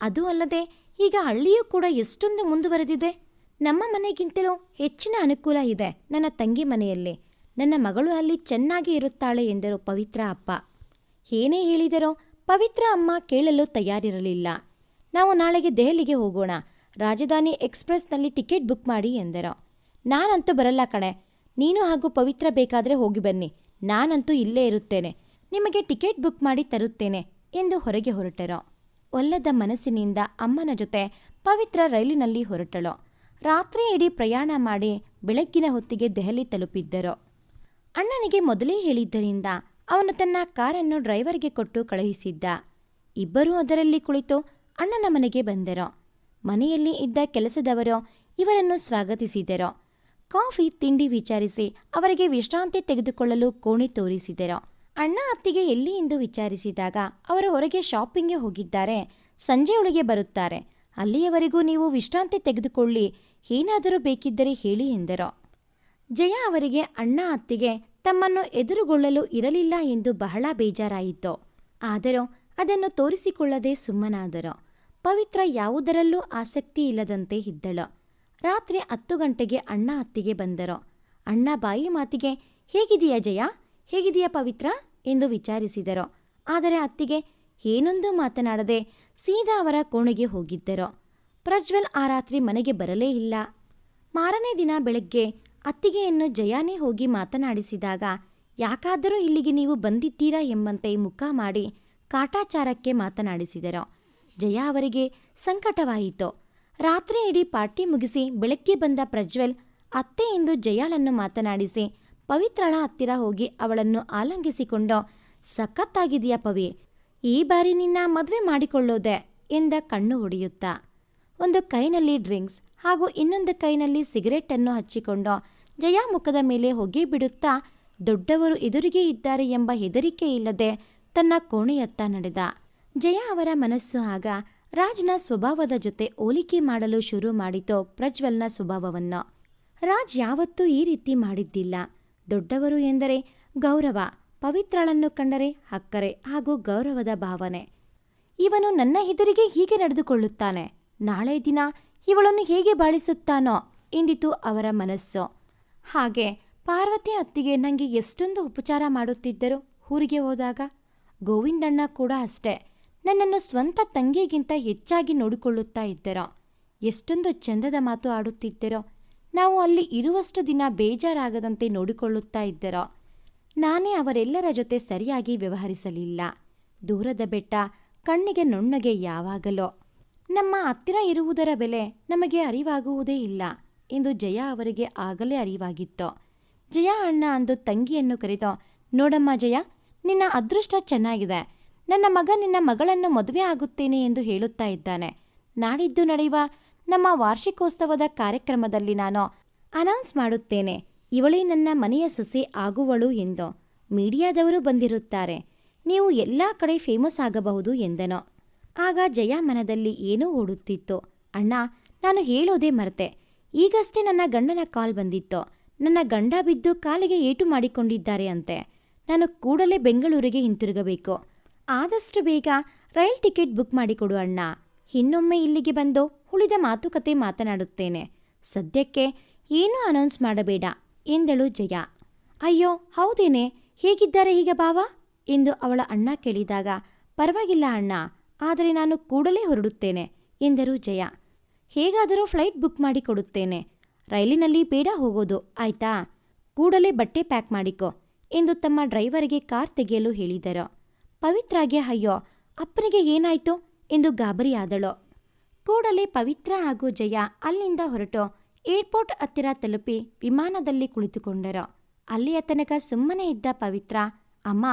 ಅದು ಅಲ್ಲದೆ ಈಗ ಹಳ್ಳಿಯೂ ಕೂಡ ಎಷ್ಟೊಂದು ಮುಂದುವರೆದಿದೆ. ನಮ್ಮ ಮನೆಗಿಂತಲೂ ಹೆಚ್ಚಿನ ಅನುಕೂಲ ಇದೆ ನನ್ನ ತಂಗಿ ಮನೆಯಲ್ಲಿ. ನನ್ನ ಮಗಳು ಅಲ್ಲಿ ಚೆನ್ನಾಗಿ ಇರುತ್ತಾಳೆ ಎಂದರು ಪವಿತ್ರ ಅಪ್ಪ. ಏನೇ ಹೇಳಿದರೋ ಪವಿತ್ರ ಅಮ್ಮ ಕೇಳಲು ತಯಾರಿರಲಿಲ್ಲ. ನಾವು ನಾಳೆಗೆ ದೆಹಲಿಗೆ ಹೋಗೋಣ. ರಾಜಧಾನಿ ಎಕ್ಸ್ಪ್ರೆಸ್ನಲ್ಲಿ ಟಿಕೆಟ್ ಬುಕ್ ಮಾಡಿ ಎಂದರು. ನಾನಂತೂ ಬರಲ್ಲ ಕಣೆ. ನೀನು ಹಾಗೂ ಪವಿತ್ರ ಬೇಕಾದರೆ ಹೋಗಿ ಬನ್ನಿ. ನಾನಂತೂ ಇಲ್ಲೇ ಇರುತ್ತೇನೆ. ನಿಮಗೆ ಟಿಕೆಟ್ ಬುಕ್ ಮಾಡಿ ತರುತ್ತೇನೆ ಎಂದು ಹೊರಗೆ ಹೊರಟರು. ಒಲ್ಲದ ಮನಸ್ಸಿನಿಂದ ಅಮ್ಮನ ಜೊತೆ ಪವಿತ್ರ ರೈಲಿನಲ್ಲಿ ಹೊರಟಳು. ರಾತ್ರಿ ಇಡೀ ಪ್ರಯಾಣ ಮಾಡಿ ಬೆಳಗ್ಗಿನ ಹೊತ್ತಿಗೆ ದೆಹಲಿ ತಲುಪಿದ್ದರು. ಅಣ್ಣನಿಗೆ ಮೊದಲೇ ಹೇಳಿದ್ದರಿಂದ ಅವನು ತನ್ನ ಕಾರನ್ನು ಡ್ರೈವರ್ಗೆ ಕೊಟ್ಟು ಕಳುಹಿಸಿದ್ದ. ಇಬ್ಬರೂ ಅದರಲ್ಲಿ ಕುಳಿತು ಅಣ್ಣನ ಮನೆಗೆ ಬಂದರು. ಮನೆಯಲ್ಲಿ ಇದ್ದ ಕೆಲಸದವರು ಇವರನ್ನು ಸ್ವಾಗತಿಸಿದರು. ಕಾಫಿ, ತಿಂಡಿ ವಿಚಾರಿಸಿ ಅವರಿಗೆ ವಿಶ್ರಾಂತಿ ತೆಗೆದುಕೊಳ್ಳಲು ಕೋಣೆ ತೋರಿಸಿದರು. ಅಣ್ಣ ಅತ್ತಿಗೆ ಎಲ್ಲಿ ಎಂದು ವಿಚಾರಿಸಿದಾಗ ಅವರು ಹೊರಗೆ ಶಾಪಿಂಗ್ಗೆ ಹೋಗಿದ್ದಾರೆ. ಸಂಜೆಯೊಳಗೆ ಬರುತ್ತಾರೆ. ಅಲ್ಲಿಯವರೆಗೂ ನೀವು ವಿಶ್ರಾಂತಿ ತೆಗೆದುಕೊಳ್ಳಿ. ಏನಾದರೂ ಬೇಕಿದ್ದರೆ ಹೇಳಿ ಎಂದರು. ಜಯ ಅವರಿಗೆ ಅಣ್ಣ ಅತ್ತಿಗೆ ತಮ್ಮನ್ನು ಎದುರುಗೊಳ್ಳಲು ಇರಲಿಲ್ಲ ಎಂದು ಬಹಳ ಬೇಜಾರಾಯಿತು. ಆದರೂ ಅದನ್ನು ತೋರಿಸಿಕೊಳ್ಳದೆ ಸುಮ್ಮನಾದರು. ಪವಿತ್ರ ಯಾವುದರಲ್ಲೂ ಆಸಕ್ತಿ ಇಲ್ಲದಂತೆ ಇದ್ದಳು. ರಾತ್ರಿ ಹತ್ತು ಗಂಟೆಗೆ ಅಣ್ಣ ಅತ್ತಿಗೆ ಬಂದರು. ಅಣ್ಣ ಬಾಯಿ ಮಾತಿಗೆ ಹೇಗಿದೆಯಾ ಜಯ? ಹೇಗಿದೆಯಾ ಪವಿತ್ರ? ಎಂದು ವಿಚಾರಿಸಿದರು. ಆದರೆ ಅತ್ತಿಗೆ, ಏನೊಂದು ಮಾತನಾಡದೆ ಸೀದಾ ಅವರ ಕೋಣೆಗೆ ಹೋಗಿದ್ದರು. ಪ್ರಜ್ವಲ್ ಆ ರಾತ್ರಿ ಮನೆಗೆ ಬರಲೇ ಇಲ್ಲ. ಮಾರನೇ ದಿನ ಬೆಳಗ್ಗೆ ಅತ್ತಿಗೆಯನ್ನು ಜಯಾನೇ ಹೋಗಿ ಮಾತನಾಡಿಸಿದಾಗ, ಯಾಕಾದರೂ ಇಲ್ಲಿಗೆ ನೀವು ಬಂದಿದ್ದೀರಾ? ಎಂಬಂತೆ ಮುಖ ಮಾಡಿ ಕಾಟಾಚಾರಕ್ಕೆ ಮಾತನಾಡಿಸಿದರು. ಜಯ ಅವರಿಗೆ ಸಂಕಟವಾಯಿತು. ರಾತ್ರಿ ಇಡೀ ಪಾರ್ಟಿ ಮುಗಿಸಿ ಬೆಳಗ್ಗೆ ಬಂದ ಪ್ರಜ್ವಲ್ ಅತ್ತೆ ಎಂದು ಜಯಾಳನ್ನು ಮಾತನಾಡಿಸಿ, ಪವಿತ್ರಳ ಹತ್ತಿರ ಹೋಗಿ ಅವಳನ್ನು ಆಲಂಗಿಸಿಕೊಂಡು, ಸಖತ್ತಾಗಿದೆಯಾ ಪವಿ, ಈ ಬಾರಿ ನಿನ್ನ ಮದುವೆ ಮಾಡಿಕೊಳ್ಳೋದೆ? ಎಂದ ಕಣ್ಣು ಹೊಡೆಯುತ್ತಾ ಒಂದು ಕೈನಲ್ಲಿ ಡ್ರಿಂಕ್ಸ್ ಹಾಗೂ ಇನ್ನೊಂದು ಕೈನಲ್ಲಿ ಸಿಗರೆಟನ್ನು ಹಚ್ಚಿಕೊಂಡು ಜಯಾ ಮುಖದ ಮೇಲೆ ಹೊಗೆ ಬಿಡುತ್ತಾ ದೊಡ್ಡವರು ಎದುರಿಗೆ ಇದ್ದಾರೆ ಎಂಬ ಹೆದರಿಕೆ ಇಲ್ಲದೆ ತನ್ನ ಕೋಣೆಯತ್ತ ನಡೆದ. ಜಯ ಅವರ ಮನಸ್ಸು ಆಗ ರಾಜ್ನ ಸ್ವಭಾವದ ಜೊತೆ ಹೋಲಿಕೆ ಮಾಡಲು ಶುರು ಮಾಡಿತು ಪ್ರಜ್ವಲ್ನ ಸ್ವಭಾವವನ್ನು. ರಾಜ್ ಯಾವತ್ತೂ ಈ ರೀತಿ ಮಾಡಿದ್ದಿಲ್ಲ. ದೊಡ್ಡವರು ಎಂದರೆ ಗೌರವ, ಪವಿತ್ರಳನ್ನು ಕಂಡರೆ ಅಕ್ಕರೆ ಹಾಗೂ ಗೌರವದ ಭಾವನೆ. ಇವನು ನನ್ನ ಹೆದರಿಗೆ ಹೀಗೆ ನಡೆದುಕೊಳ್ಳುತ್ತಾನೆ. ನಾಳೆ ದಿನ ಇವಳನ್ನು ಹೇಗೆ ಬಾಳಿಸುತ್ತಾನೋ ಎಂದಿತು ಅವರ ಮನಸ್ಸು. ಹಾಗೆ ಪಾರ್ವತಿ ಅತ್ತಿಗೆ ನನಗೆ ಎಷ್ಟೊಂದು ಉಪಚಾರ ಮಾಡುತ್ತಿದ್ದರು ಊರಿಗೆ ಹೋದಾಗ ಗೋವಿಂದಣ್ಣ ಕೂಡ ಅಷ್ಟೇ ನನ್ನನ್ನು ಸ್ವಂತ ತಂಗಿಗಿಂತ ಹೆಚ್ಚಾಗಿ ನೋಡಿಕೊಳ್ಳುತ್ತಾ ಇದ್ದರೋ. ಎಷ್ಟೊಂದು ಚಂದದ ಮಾತು ಆಡುತ್ತಿದ್ದರೋ ನಾವು ಅಲ್ಲಿ ಇರುವಷ್ಟು ದಿನ ಬೇಜಾರಾಗದಂತೆ ನೋಡಿಕೊಳ್ಳುತ್ತಾ ಇದ್ದರೋ. ನಾನೇ ಅವರೆಲ್ಲರ ಜೊತೆ ಸರಿಯಾಗಿ ವ್ಯವಹರಿಸಲಿಲ್ಲ. ದೂರದ ಬೆಟ್ಟ ಕಣ್ಣಿಗೆ ನುಣ್ಣಗೆ ಯಾವಾಗಲೋ ನಮ್ಮ ಹತ್ತಿರ ಇರುವುದರ ಬೆಲೆ ನಮಗೆ ಅರಿವಾಗುವುದೇ ಇಲ್ಲ. ಎಂದು ಜಯ ಅವರಿಗೆ ಆಗಲೇ ಅರಿವಾಗಿತ್ತು. ಜಯ ಅಣ್ಣ ಅಂದು ತಂಗಿಯನ್ನು ಕರೆದು, ನೋಡಮ್ಮ ಜಯ, ನಿನ್ನ ಅದೃಷ್ಟ ಚೆನ್ನಾಗಿದೆ. ನನ್ನ ಮಗ ನಿನ್ನ ಮಗಳನ್ನು ಮದುವೆ ಆಗುತ್ತೇನೆ ಎಂದು ಹೇಳುತ್ತಾ ಇದ್ದಾನೆ. ನಾಡಿದ್ದು ನಡೆಯುವ ನಮ್ಮ ವಾರ್ಷಿಕೋತ್ಸವದ ಕಾರ್ಯಕ್ರಮದಲ್ಲಿ ನಾನು ಅನೌನ್ಸ್ ಮಾಡುತ್ತೇನೆ. ಇವಳೇ ನನ್ನ ಮನೆಯ ಸೊಸೆ ಆಗುವಳು ಎಂದು ಮೀಡಿಯಾದವರು ಬಂದಿರುತ್ತಾರೆ. ನೀವು ಎಲ್ಲ ಕಡೆ ಫೇಮಸ್ ಆಗಬಹುದು ಎಂದನು. ಆಗ ಜಯ ಮನದಲ್ಲಿ ಏನೋ ಓಡುತ್ತಿತ್ತು. ಅಣ್ಣ, ನಾನು ಹೇಳೋದೇ ಮರೆತೆ. ಈಗಷ್ಟೇ ನನ್ನ ಗಂಡನ ಕಾಲ್ ಬಂದಿತ್ತು. ನನ್ನ ಗಂಡ ಬಿದ್ದು ಕಾಲಿಗೆ ಏಟು ಮಾಡಿಕೊಂಡಿದ್ದಾರೆ ಅಂತೆ. ನಾನು ಕೂಡಲೇ ಬೆಂಗಳೂರಿಗೆ ಹಿಂತಿರುಗಬೇಕು. ಆದಷ್ಟು ಬೇಗ ರೈಲ್ ಟಿಕೆಟ್ ಬುಕ್ ಮಾಡಿಕೊಡು ಅಣ್ಣ. ಇನ್ನೊಮ್ಮೆ ಇಲ್ಲಿಗೆ ಬಂದು ಉಳಿದ ಮಾತುಕತೆ ಮಾತನಾಡುತ್ತೇನೆ. ಸದ್ಯಕ್ಕೆ ಏನೂ ಅನೌನ್ಸ್ ಮಾಡಬೇಡ, ಎಂದಳು ಜಯ. ಅಯ್ಯೋ, ಹೌದೇನೆ? ಹೇಗಿದ್ದಾರೆ ಈಗ ಬಾವ ಎಂದು ಅವಳ ಅಣ್ಣ ಕೇಳಿದಾಗ, ಪರವಾಗಿಲ್ಲ ಅಣ್ಣ. ಆದರೆ ನಾನು ಕೂಡಲೇ ಹೊರಡುತ್ತೇನೆ, ಎಂದರು ಜಯ. ಹೇಗಾದರೂ ಫ್ಲೈಟ್ ಬುಕ್ ಮಾಡಿ ಕೊಡುತ್ತೇನೆ. ರೈಲಿನಲ್ಲಿ ಬೇಡ ಹೋಗೋದು, ಆಯ್ತಾ? ಕೂಡಲೇ ಬಟ್ಟೆ ಪ್ಯಾಕ್ ಮಾಡಿಕೊ, ಎಂದು ತಮ್ಮ ಡ್ರೈವರ್ಗೆ ಕಾರ್ ತೆಗೆಯಲು ಹೇಳಿದರು. ಪವಿತ್ರಾಗೆ, ಅಯ್ಯೋ, ಅಪ್ಪನಿಗೆ ಏನಾಯ್ತು? ಎಂದು ಗಾಬರಿಯಾದಳು. ಕೂಡಲೇ ಪವಿತ್ರ ಹಾಗೂ ಜಯ ಅಲ್ಲಿಂದ ಹೊರಟು ಏರ್ಪೋರ್ಟ್ ಹತ್ತಿರ ತಲುಪಿ ವಿಮಾನದಲ್ಲಿ ಕುಳಿತುಕೊಂಡರು. ಅಲ್ಲಿಯ ತನಕ ಸುಮ್ಮನೆ ಇದ್ದ ಪವಿತ್ರ, ಅಮ್ಮ,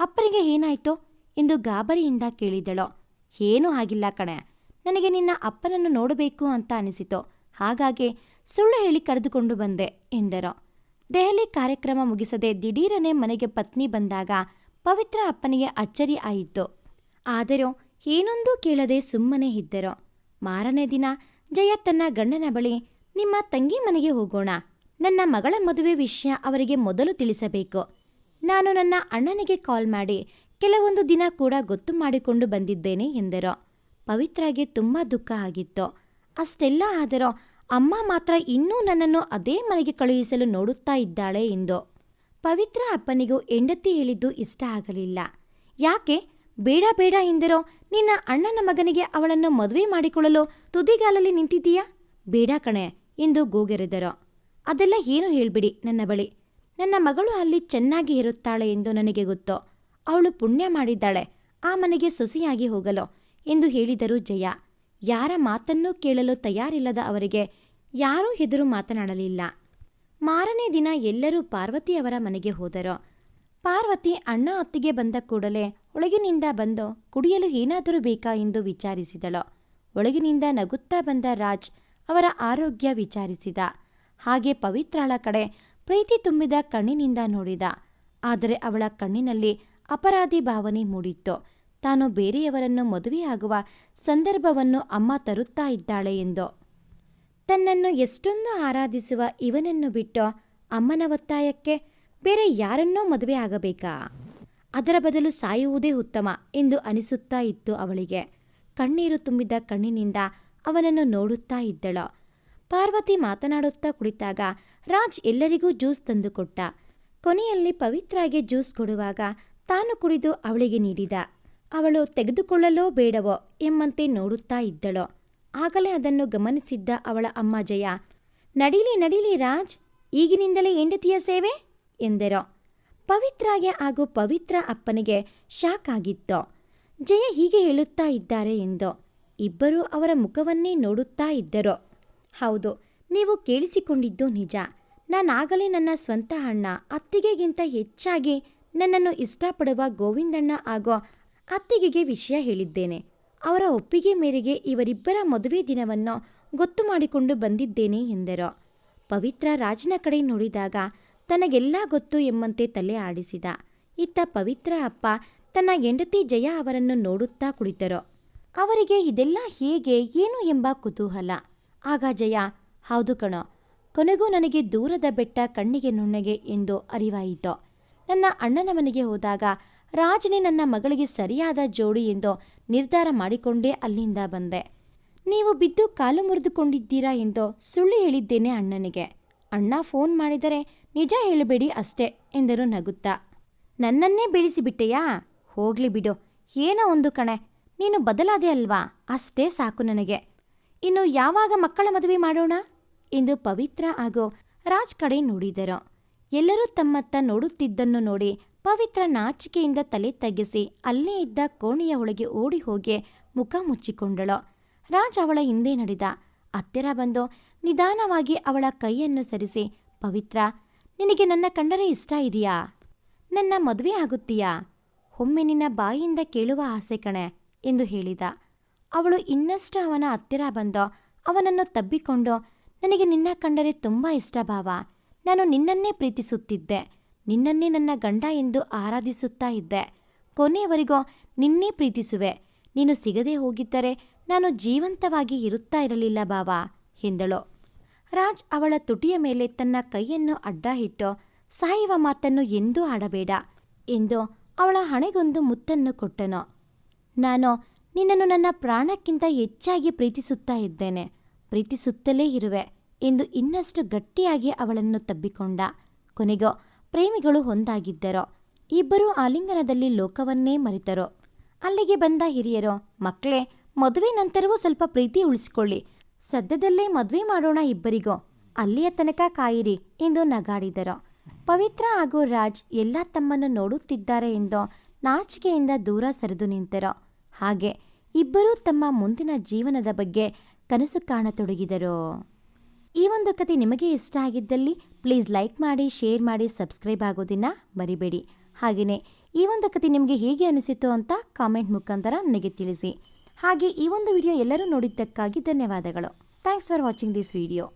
ಅಪ್ಪನಿಗೆ ಏನಾಯ್ತು? ಎಂದು ಗಾಬರಿಯಿಂದ ಕೇಳಿದಳು. ಏನೂ ಆಗಿಲ್ಲ ಕಣೆ. ನನಗೆ ನಿನ್ನ ಅಪ್ಪನನ್ನು ನೋಡಬೇಕು ಅಂತ ಅನಿಸಿತು. ಹಾಗಾಗಿ ಸುಳ್ಳು ಹೇಳಿ ಕರೆದುಕೊಂಡು ಬಂದೆ ಎಂದರು. ದೆಹಲಿ ಕಾರ್ಯಕ್ರಮ ಮುಗಿಸದೆ ದಿಢೀರನೆ ಮನೆಗೆ ಪತ್ನಿ ಬಂದಾಗ ಪವಿತ್ರ ಅಪ್ಪನಿಗೆ ಅಚ್ಚರಿ ಆಯಿತು. ಆದರೂ ಏನೊಂದೂ ಕೇಳದೆ ಸುಮ್ಮನೆ ಇದ್ದರು. ಮಾರನೇ ದಿನ ಜಯ ತನ್ನ ಗಂಡನ ಬಳಿ, ನಿಮ್ಮ ತಂಗಿ ಮನೆಗೆ ಹೋಗೋಣ. ನನ್ನ ಮಗಳ ಮದುವೆ ವಿಷಯ ಅವರಿಗೆ ಮೊದಲು ತಿಳಿಸಬೇಕು. ನಾನು ನನ್ನ ಅಣ್ಣನಿಗೆ ಕಾಲ್ ಮಾಡಿ ಕೆಲವೊಂದು ದಿನ ಕೂಡ ಗೊತ್ತು ಮಾಡಿಕೊಂಡು ಬಂದಿದ್ದೇನೆ ಎಂದರು. ಪವಿತ್ರಾಗೆ ತುಂಬ ದುಃಖ ಆಗಿತ್ತು. ಅಷ್ಟೆಲ್ಲ ಆದರೂ ಅಮ್ಮ ಮಾತ್ರ ಇನ್ನೂ ನನ್ನನ್ನು ಅದೇ ಮನೆಗೆ ಕಳುಹಿಸಲು ನೋಡುತ್ತಾ ಇದ್ದಾಳೆ ಎಂದು. ಪವಿತ್ರ ಅಪ್ಪನಿಗೂ ಹೆಂಡತಿ ಹೇಳಿದ್ದು ಇಷ್ಟ ಆಗಲಿಲ್ಲ. ಯಾಕೆ? ಬೇಡ ಬೇಡ ಎಂದರೋ. ನಿನ್ನ ಅಣ್ಣನ ಮಗನಿಗೆ ಅವಳನ್ನು ಮದುವೆ ಮಾಡಿಕೊಳ್ಳಲು ತುದಿಗಾಲಲ್ಲಿ ನಿಂತಿದ್ದೀಯಾ? ಬೇಡ ಕಣೆ ಎಂದು ಗೋಗೆರೆದರು. ಅದೆಲ್ಲ ಏನು ಹೇಳ್ಬಿಡಿ ನನ್ನ ಬಳಿ. ನನ್ನ ಮಗಳು ಅಲ್ಲಿ ಚೆನ್ನಾಗಿ ಇರುತ್ತಾಳೆ ಎಂದು ನನಗೆ ಗೊತ್ತು. ಅವಳು ಪುಣ್ಯ ಮಾಡಿದ್ದಾಳೆ, ಆ ಮನೆಗೆ ಸೊಸೆಯಾಗಿ ಹೋಗಲು ಎಂದು ಹೇಳಿದರು ಜಯ. ಯಾರ ಮಾತನ್ನೂ ಕೇಳಲು ತಯಾರಿಲ್ಲದ ಅವರಿಗೆ ಯಾರೂ ಎದುರು ಮಾತನಾಡಲಿಲ್ಲ. ಮಾರನೇ ದಿನ ಎಲ್ಲರೂ ಪಾರ್ವತಿಯವರ ಮನೆಗೆ ಹೋದರು. ಪಾರ್ವತಿ ಅಣ್ಣ ಅತ್ತಿಗೆ ಬಂದ ಕೂಡಲೇ ಒಳಗಿನಿಂದ ಬಂದು ಕುಡಿಯಲು ಏನಾದರೂ ಬೇಕಾ ಎಂದು ವಿಚಾರಿಸಿದಳು. ಒಳಗಿನಿಂದ ನಗುತ್ತಾ ಬಂದ ರಾಜ್ ಅವರ ಆರೋಗ್ಯ ವಿಚಾರಿಸಿದ. ಹಾಗೆ ಪವಿತ್ರಾಳ ಕಡೆ ಪ್ರೀತಿ ತುಂಬಿದ ಕಣ್ಣಿನಿಂದ ನೋಡಿದ. ಆದರೆ ಅವಳ ಕಣ್ಣಿನಲ್ಲಿ ಅಪರಾಧಿ ಭಾವನೆ ಮೂಡಿತ್ತು. ತಾನು ಬೇರೆಯವರನ್ನು ಮದುವೆಯಾಗುವ ಸಂದರ್ಭವನ್ನು ಅಮ್ಮ ತರುತ್ತಾ ಇದ್ದಾಳೆ ಎಂದು. ತನ್ನನ್ನು ಎಷ್ಟೊಂದು ಆರಾಧಿಸುವ ಇವನನ್ನು ಬಿಟ್ಟು ಅಮ್ಮನ ಒತ್ತಾಯಕ್ಕೆ ಬೇರೆ ಯಾರನ್ನೋ ಮದುವೆ ಆಗಬೇಕಾ? ಅದರ ಬದಲು ಸಾಯುವುದೇ ಉತ್ತಮ ಎಂದು ಅನಿಸುತ್ತಾ ಇತ್ತು ಅವಳಿಗೆ. ಕಣ್ಣೀರು ತುಂಬಿದ ಕಣ್ಣಿನಿಂದ ಅವನನ್ನು ನೋಡುತ್ತಾ ಇದ್ದಳು. ಪಾರ್ವತಿ ಮಾತನಾಡುತ್ತಾ ಕುಳಿತಾಗ ರಾಜ್ ಎಲ್ಲರಿಗೂ ಜ್ಯೂಸ್ ತಂದುಕೊಟ್ಟ. ಕೊನೆಯಲ್ಲಿ ಪವಿತ್ರಾಗೆ ಜ್ಯೂಸ್ ಕೊಡುವಾಗ ತಾನು ಕುಡಿದು ಅವಳಿಗೆ ನೀಡಿದ. ಅವಳು ತೆಗೆದುಕೊಳ್ಳಲೋ ಬೇಡವೋ ಎಂಬಂತೆ ನೋಡುತ್ತಾ ಇದ್ದಳು. ಆಗಲೇ ಅದನ್ನು ಗಮನಿಸಿದ್ದ ಅವಳ ಅಮ್ಮ ಜಯ, ನಡೀಲಿ ನಡೀಲಿ ರಾಜ್, ಈಗಿನಿಂದಲೇ ಹೆಂಡತಿಯ ಸೇವೆ? ಎಂದರು. ಪವಿತ್ರಾಗೆ ಹಾಗೂ ಪವಿತ್ರ ಅಪ್ಪನಿಗೆ ಶಾಕ್ ಆಗಿತ್ತು. ಜಯ ಹೀಗೆ ಹೇಳುತ್ತಾ ಇದ್ದಾರೆ ಎಂದು. ಇಬ್ಬರೂ ಅವರ ಮುಖವನ್ನೇ ನೋಡುತ್ತಾ ಇದ್ದರು. ಹೌದು, ನೀವು ಕೇಳಿಸಿಕೊಂಡಿದ್ದು ನಿಜ. ನಾನಾಗಲೇ ನನ್ನ ಸ್ವಂತ ಅಣ್ಣ, ಅತ್ತಿಗೆಗಿಂತ ಹೆಚ್ಚಾಗಿ ನನ್ನನ್ನು ಇಷ್ಟಪಡುವ ಗೋವಿಂದಣ್ಣ ಹಾಗೂ ಅತ್ತಿಗೆಗೆ ವಿಷಯ ಹೇಳಿದ್ದೇನೆ. ಅವರ ಒಪ್ಪಿಗೆ ಮೇರೆಗೆ ಇವರಿಬ್ಬರ ಮದುವೆ ದಿನವನ್ನು ಗೊತ್ತು ಮಾಡಿಕೊಂಡು ಬಂದಿದ್ದೇನೆ ಎಂದರು. ಪವಿತ್ರ ರಾಜನ ಕಡೆ ನೋಡಿದಾಗ ತನಗೆಲ್ಲ ಗೊತ್ತು ಎಂಬಂತೆ ತಲೆ ಆಡಿಸಿದ. ಇತ್ತ ಪವಿತ್ರ ಅಪ್ಪ ತನ್ನ ಹೆಂಡತಿ ಜಯ ಅವರನ್ನು ನೋಡುತ್ತಾ ಕುಳಿತರು. ಅವರಿಗೆ ಇದೆಲ್ಲ ಹೇಗೆ, ಏನು ಎಂಬ ಕುತೂಹಲ. ಆಗ ಜಯ, ಹೌದು ಕಣೋ, ಕೊನೆಗೂ ನನಗೆ ದೂರದ ಬೆಟ್ಟ ಕಣ್ಣಿಗೆ ನುಣ್ಣಗೆ ಎಂದು ಅರಿವಾಯಿತು. ನನ್ನ ಅಣ್ಣನ ಮನೆಗೆ ಹೋದಾಗ ರಾಜನೇ ನನ್ನ ಮಗಳಿಗೆ ಸರಿಯಾದ ಜೋಡಿ ಎಂದು ನಿರ್ಧಾರ ಮಾಡಿಕೊಂಡೇ ಅಲ್ಲಿಂದ ಬಂದೆ. ನೀವು ಬಿದ್ದು ಕಾಲು ಮುರಿದುಕೊಂಡಿದ್ದೀರಾ ಎಂದು ಸುಳ್ಳು ಹೇಳಿದ್ದೇನೆ ಅಣ್ಣನಿಗೆ. ಅಣ್ಣ ಫೋನ್ ಮಾಡಿದರೆ, ನಿಜ ಹೇಳಬೇಡಿ ಅಷ್ಟೇ ಎಂದರು ನಗುತ್ತಾ. ನನ್ನನ್ನೇ ಬೀಳಿಸಿಬಿಟ್ಟೆಯಾ? ಹೋಗ್ಲಿ ಬಿಡು. ಏನೋ ಒಂದು ಕಣೆ. ನೀನು ಬದಲಾದೆ ಅಲ್ವಾ? ಅಷ್ಟೇ ಸಾಕು ನನಗೆ. ಇನ್ನು ಯಾವಾಗ ಮಕ್ಕಳ ಮದುವೆ ಮಾಡೋಣ? ಎಂದು ಪವಿತ್ರ ಹಾಗೂ ರಾಜ್ ಕಡೆ ನೋಡಿದರು. ಎಲ್ಲರೂ ತಮ್ಮತ್ತ ನೋಡುತ್ತಿದ್ದನ್ನು ನೋಡಿ ಪವಿತ್ರ ನಾಚಿಕೆಯಿಂದ ತಲೆ ತಗ್ಗಿಸಿ ಅಲ್ಲೇ ಇದ್ದ ಕೋಣೆಯ ಒಳಗೆ ಓಡಿ ಹೋಗಿ ಮುಖ ಮುಚ್ಚಿಕೊಂಡಳು. ರಾಜ್ ಅವಳ ಹಿಂದೆ ನಡೆದ ಹತ್ತಿರ ಬಂದು, ನಿಧಾನವಾಗಿ ಅವಳ ಕೈಯನ್ನು ಸರಿಸಿ, ಪವಿತ್ರ, ನಿನಗೆ ನನ್ನ ಕಂಡರೆ ಇಷ್ಟ ಇದೆಯಾ? ನನ್ನ ಮದುವೆ ಆಗುತ್ತೀಯಾ? ಒಮ್ಮೆ ನಿನ್ನ ಬಾಯಿಯಿಂದ ಕೇಳುವ ಆಸೆ ಕಣೆ, ಎಂದು ಹೇಳಿದ. ಅವಳು ಇನ್ನಷ್ಟು ಅವನ ಹತ್ತಿರ ಬಂದು ಅವನನ್ನು ತಬ್ಬಿಕೊಂಡು, ನನಗೆ ನಿನ್ನ ಕಂಡರೆ ತುಂಬ ಇಷ್ಟ ಭಾವ ನಾನು ನಿನ್ನನ್ನೇ ಪ್ರೀತಿಸುತ್ತಿದ್ದೆ. ನಿನ್ನನ್ನೇ ನನ್ನ ಗಂಡ ಎಂದು ಆರಾಧಿಸುತ್ತಾ ಇದ್ದೆ. ಕೊನೆಯವರೆಗೂ ನಿನ್ನೇ ಪ್ರೀತಿಸುವೆ. ನೀನು ಸಿಗದೇ ಹೋಗಿದ್ದರೆ ನಾನು ಜೀವಂತವಾಗಿ ಇರುತ್ತಾ ಇರಲಿಲ್ಲ ಬಾವಾ, ಎಂದಳು. ರಾಜ್ ಅವಳ ತುಟಿಯ ಮೇಲೆ ತನ್ನ ಕೈಯನ್ನು ಅಡ್ಡ ಇಟ್ಟು ಸಾಯುವ ಮಾತನ್ನು ಎಂದೂ ಆಡಬೇಡ, ಎಂದು ಅವಳ ಹಣೆಗೊಂದು ಮುತ್ತನ್ನು ಕೊಟ್ಟನು. ನಾನು ನಿನ್ನನ್ನು ನನ್ನ ಪ್ರಾಣಕ್ಕಿಂತ ಹೆಚ್ಚಾಗಿ ಪ್ರೀತಿಸುತ್ತಾ ಇದ್ದೇನೆ. ಪ್ರೀತಿಸುತ್ತಲೇ ಇರುವೆ. ಎಂದು ಇನ್ನಷ್ಟು ಗಟ್ಟಿಯಾಗಿ ಅವಳನ್ನು ತಬ್ಬಿಕೊಂಡ. ಕೊನೆಗೋ ಪ್ರೇಮಿಗಳು ಒಂದಾಗಿದ್ದರು. ಇಬ್ಬರೂ ಆಲಿಂಗನದಲ್ಲಿ ಲೋಕವನ್ನೇ ಮರೆತರು. ಅಲ್ಲಿಗೆ ಬಂದ ಹಿರಿಯರು, ಮಕ್ಕಳೇ, ಮದುವೆ ನಂತರವೂ ಸ್ವಲ್ಪ ಪ್ರೀತಿ ಉಳಿಸಿಕೊಳ್ಳಿ. ಸದ್ಯದಲ್ಲೇ ಮದುವೆ ಮಾಡೋಣ ಇಬ್ಬರಿಗೋ. ಅಲ್ಲಿಯ ತನಕ ಕಾಯಿರಿ ಎಂದು ನಗಾಡಿದರು. ಪವಿತ್ರ ಹಾಗೂ ರಾಜ್ ಎಲ್ಲ ತಮ್ಮನ್ನು ನೋಡುತ್ತಿದ್ದಾರೆ ಎಂದು ನಾಚಿಕೆಯಿಂದ ದೂರ ಸರಿದು ನಿಂತರು. ಹಾಗೆ ಇಬ್ಬರೂ ತಮ್ಮ ಮುಂದಿನ ಜೀವನದ ಬಗ್ಗೆ ಕನಸು ಕಾಣತೊಡಗಿದರು. ಈ ಒಂದು ಕತೆ ನಿಮಗೆ ಇಷ್ಟ ಆಗಿದ್ದಲ್ಲಿ ಪ್ಲೀಸ್ ಲೈಕ್ ಮಾಡಿ ಶೇರ್ ಮಾಡಿ ಸಬ್ಸ್ಕ್ರೈಬ್ ಆಗೋದನ್ನು ಮರಿಬೇಡಿ. ಹಾಗೆಯೇ ಈ ಒಂದು ಕತೆ ನಿಮಗೆ ಹೇಗೆ ಅನಿಸಿತು ಅಂತ ಕಾಮೆಂಟ್ ಮುಖಾಂತರ ನನಗೆ ತಿಳಿಸಿ. ಹಾಗೆ ಈ ಒಂದು ವಿಡಿಯೋ ಎಲ್ಲರೂ ನೋಡಿದ್ದಕ್ಕಾಗಿ ಧನ್ಯವಾದಗಳು. Thanks for watching this video